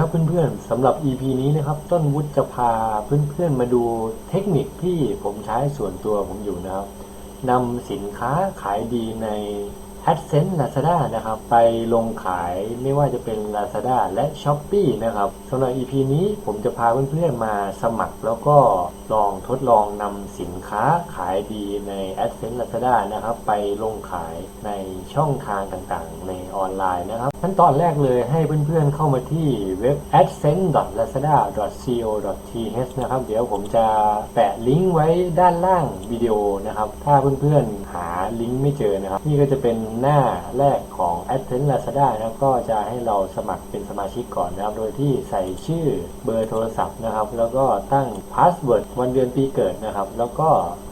ครับเพื่อนๆสำหรับ EP นี้นะครับ ต้นวุฒิจะพาเพื่อนๆมาดูเทคนิคที่ผมใช้ส่วนตัวผมอยู่นะครับนำสินค้าขายดีใน AdSense Lazada นะครับ ไปลงขายไม่ว่าจะเป็น Lazada และ Shopee นะครับสำหรับ EP นี้ผมจะพาเพื่อนๆมาสมัครแล้วก็ ลองทดลองนำสินค้าขายดีใน AdSense Lazada นะครับ ไปลงขายในช่องทางต่างๆ ในออนไลน์นะครับขั้นตอนแรกเลยให้เพื่อนๆเข้ามาที่เว็บ adsense.lazada.co.th นะครับ เดี๋ยวผมจะแปะลิงก์ไว้ด้านล่างวิดีโอนะครับ ถ้าเพื่อนๆหาลิงก์ไม่เจอนะครับ นี่ก็จะเป็นหน้าแรกของ AdSense Lazada นะครับก็จะให้เราสมัครเป็นสมาชิกก่อนนะครับ โดยที่ใส่ชื่อเบอร์โทรศัพท์นะครับ แล้วก็ตั้งพาสเวิร์ดวันเดือนปีเกิดนะครับ แล้วก็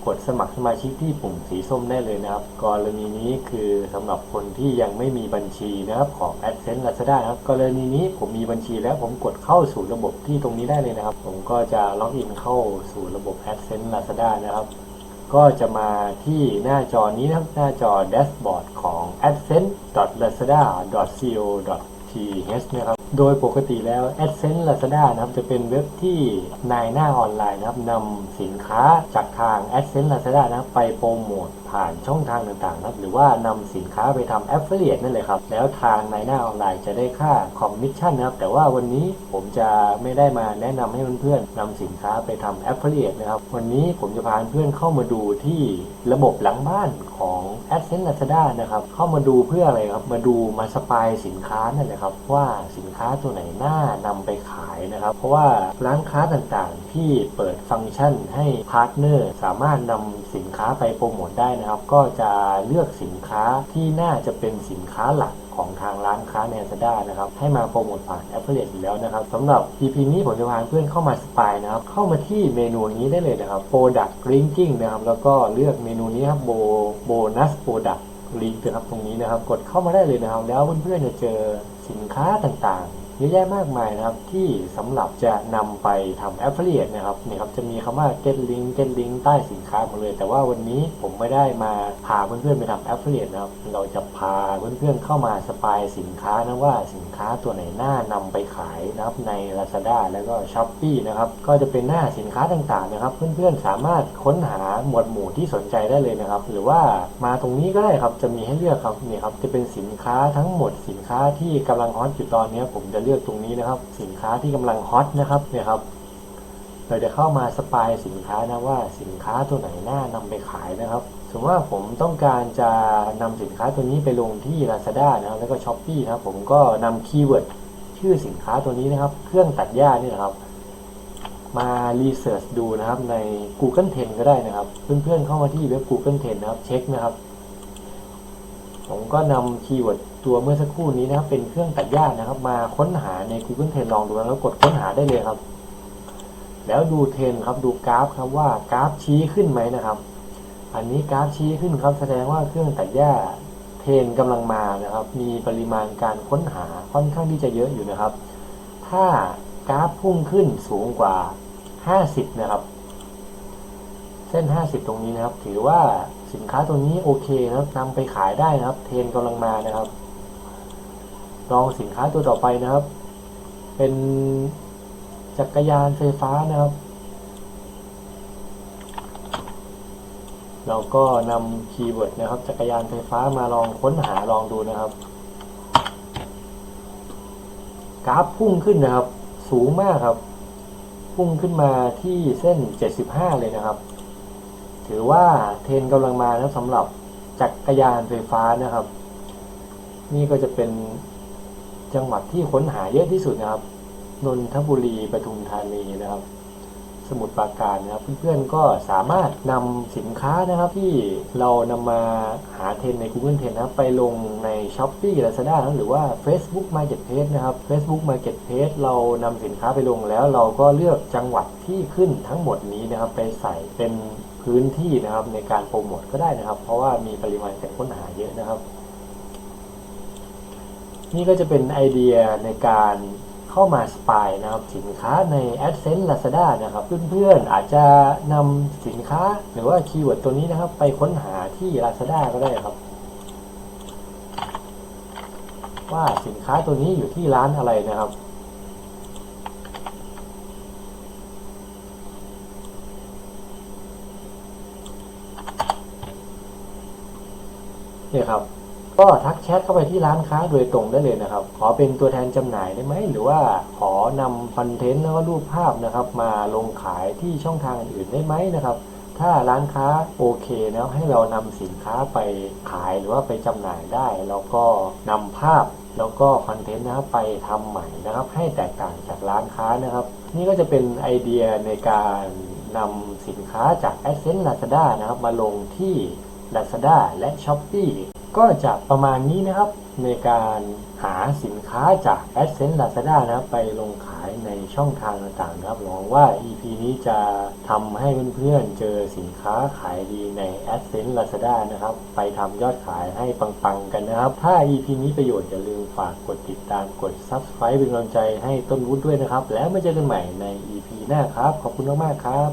กดสมัครสมาชิกที่ปุ่มสีส้มได้เลยนะครับ กรณีนี้คือสำหรับคนที่ยังไม่มีบัญชีนะครับของ AdSense Lazada นะครับ กรณีนี้ผมมีบัญชีแล้วผมกดเข้าสู่ระบบที่ตรงนี้ได้เลยนะครับ ผมก็จะล็อกอินเข้าสู่ระบบ AdSense Lazada นะครับก็จะมาที่หน้าจอนี้นะครับ หน้าจอแดชบอร์ดของ adsense.lazada.co.th นะครับ โดยปกติแล้ว AdSense Lazada นะครับจะเป็นเว็บที่นายหน้าออนไลน์นะครับนำสินค้าจากทาง AdSense Lazada นะครับไปโปรโมท ผ่านช่องทางต่างๆครับหรือว่านำสินค้าไปทำ Affiliate นั่นเลยครับ แล้วทางในหน้าออนไลน์จะได้ค่าคอมมิชชั่นนะครับ แต่ว่าวันนี้ผมจะไม่ได้มาแนะนำให้เพื่อนๆนำสินค้าไปทำ Affiliate นะครับ วันนี้ผมจะพาเพื่อนเข้ามาดูที่ระบบหลังบ้านของ AdSense Lazada นะครับ เข้ามาดูเพื่ออะไรครับ มาดูมาสปายสินค้านั่นแหละครับว่าสินค้าตัวไหนน่านำไปขายนะครับ เพราะว่าร้านค้าต่างๆ ที่เปิดฟังก์ชันให้พาร์ทเนอร์สามารถนำสินค้าไปโปรโมทได้นะครับ ก็จะเลือกสินค้าที่น่าจะเป็นสินค้าหลักของทางร้านค้าใน Lazada นะครับ ให้มาโปรโมทผ่าน Affiliate อยู่แล้วนะครับสำหรับ EP นี้ผมจะพาเพื่อนเข้ามาสปายนะครับ เข้ามาที่เมนูนี้ได้เลยนะครับ Product Linking นะครับ แล้วก็เลือกเมนูนี้ครับ Bo Bonus Product Link นะครับตรงนี้นะครับ กดเข้ามาได้เลยนะครับ แล้วเพื่อนๆจะเจอสินค้าต่างๆ เยอะแยะมากมายนะครับ ที่สำหรับจะนำไปทำ affiliate นะครับนี่ครับจะมีคำว่า get link get link ใต้สินค้าหมดเลย แต่ว่าวันนี้ผมไม่ได้มาพาเพื่อนๆไปทำ affiliate นะครับ เราจะพาเพื่อนๆเข้ามาสปายสินค้านะว่าสินค้าตัวไหนน่านำไปขายนะครับใน Lazada แล้วก็ Shopee นะครับก็จะเป็นหน้าสินค้าต่างๆนะครับ เพื่อนๆสามารถค้นหาหมวดหมู่ที่สนใจได้เลยนะครับ หรือว่ามาตรงนี้ก็ได้ครับจะมีให้เลือกครับนี่ครับจะเป็นสินค้าทั้งหมดสินค้าที่กำลังฮอตอยู่ตอนนี้ผมจะเลือกตรงนี้นะครับ สินค้าที่กำลังฮอตนะครับเนี่ยครับเราจะเข้ามาสปายสินค้านะว่าสินค้าตัวไหนน่านำไปขายนะครับ มมติว่าผมต้องการจะนำสินค้าตัวนี้ไปลงที่ Lazada นะครับแล้วก็ s h อ p e e นะครับผมก็นำคีย์เวิร์ดชื่อสินค้าตัวนี้นะครับ เครื่องตัดหญ้านี่นะครับ มารีเสิร์ชดูนะครับใน Google Trend ก็ได้นะครับ เพื่อนๆเข้ามาที่เว็บ Google Trend นะครับ เช็คนะครับ ผมก็นำคีย์เวิร์ดตัวเมื่อสักครู่นี้นะครับ เป็นเครื่องตัดหญ้านะครับ มาค้นหาใน Google Trend ลองดูแล้วกดค้นหาได้เลยครับ แล้วดูเทรนครับดูกราฟครับว่ากราฟชี้ขึ้นไหมนะครับ อันนี้กราฟชี้ขึ้นครับแสดงว่าเครื่องตัดหญ้าเทนด์กำลังมานะครับ มีปริมาณการค้นหาค่อนข้างที่จะเยอะอยู่นะครับ ถ้ากราฟพุ่งขึ้นสูงกว่า 50 นะครับ เส้น 50 ตรงนี้นะครับ ถือว่าสินค้าตัวนี้โอเคนะครับนำไปขายได้นะครับ เทนด์กำลังมานะครับ ลองสินค้าตัวต่อไปนะครับ เป็นจักรยานไฟฟ้านะครับ เราก็นำคีย์เวิร์ดนะครับ จักรยานไฟฟ้ามาลองค้นหาลองดูนะครับ กราฟพุ่งขึ้นนะครับ สูงมากครับ พุ่งขึ้นมาที่เส้น 75 เลยนะครับ ถือว่าเทรนกำลังมานะสำหรับจักรยานไฟฟ้านะครับ นี่ก็จะเป็นจังหวัดที่ค้นหาเยอะที่สุดนะครับ นนทบุรีปทุมธานีนะครับ สมุทรปราการนะครับเพื่อนๆก็สามารถนำสินค้านะครับที่เรานำมาหาเทรนใน Google Trend นะครับไปลงใน s h o p e e Lazada หรือว่า Facebook Marketplace นะครับ Facebook Marketplace เรานำสินค้าไปลงแล้วเราก็เลือกจังหวัดที่ขึ้นทั้งหมดนี้นะครับไปใส่เป็นพื้นที่นะครับในการโปรโมทก็ได้นะครับ เพราะว่ามีปริมาณการค้นหาเยอะนะครับ นี่ก็จะเป็นไอเดียในการ เข้ามาสปายนะครับสินค้าใน AdSense Lazada นะครับเพื่อนๆอาจจะนำสินค้าหรือว่าคีย์เวิร์ดตัวนี้นะครับ ไปค้นหาที่ Lazada ก็ได้ครับ ว่าสินค้าตัวนี้อยู่ที่ร้านอะไรนะครับนี่ครับ ก็ทักแชทเข้าไปที่ร้านค้าโดยตรงได้เลยนะครับ ขอเป็นตัวแทนจำหน่ายได้ไหมหรือว่าขอนำคอนเทนต์แล้วก็รูปภาพนะครับ มาลงขายที่ช่องทางอื่นได้ไหมนะครับ ถ้าร้านค้าโอเคแล้วให้เรานำสินค้าไปขายหรือว่าไปจำหน่ายได้ แล้วก็นำภาพแล้วก็คอนเทนต์นะครับไปทำใหม่นะครับ ให้แตกต่างจากร้านค้านะครับ นี่ก็จะเป็นไอเดียในการนำสินค้าจาก a d s e n s e Lazada นะครับ มาลงที่ Lazada และ Shopee ก็จะประมาณนี้นะครับในการหาสินค้าจาก a d s e n s e Lazada นะครับไปลงขายในช่องทางต่างๆนะครับหวังว่า EP นี้จะทำให้เพื่อนๆเจอสินค้าขายดีใน a d s e n s e Lazada นะครับ ไปทำยอดขายให้ปังๆกันนะครับ ถ้า EP นี้ประโยชน์อย่าลืมฝากกดติดตามกด Subscribe เป็นกำลังใจให้ต้นวุฒิด้วยนะครับ แล้วมาเจอกันใหม่ใน EP หน้าครับ ขอบคุณมากๆครับ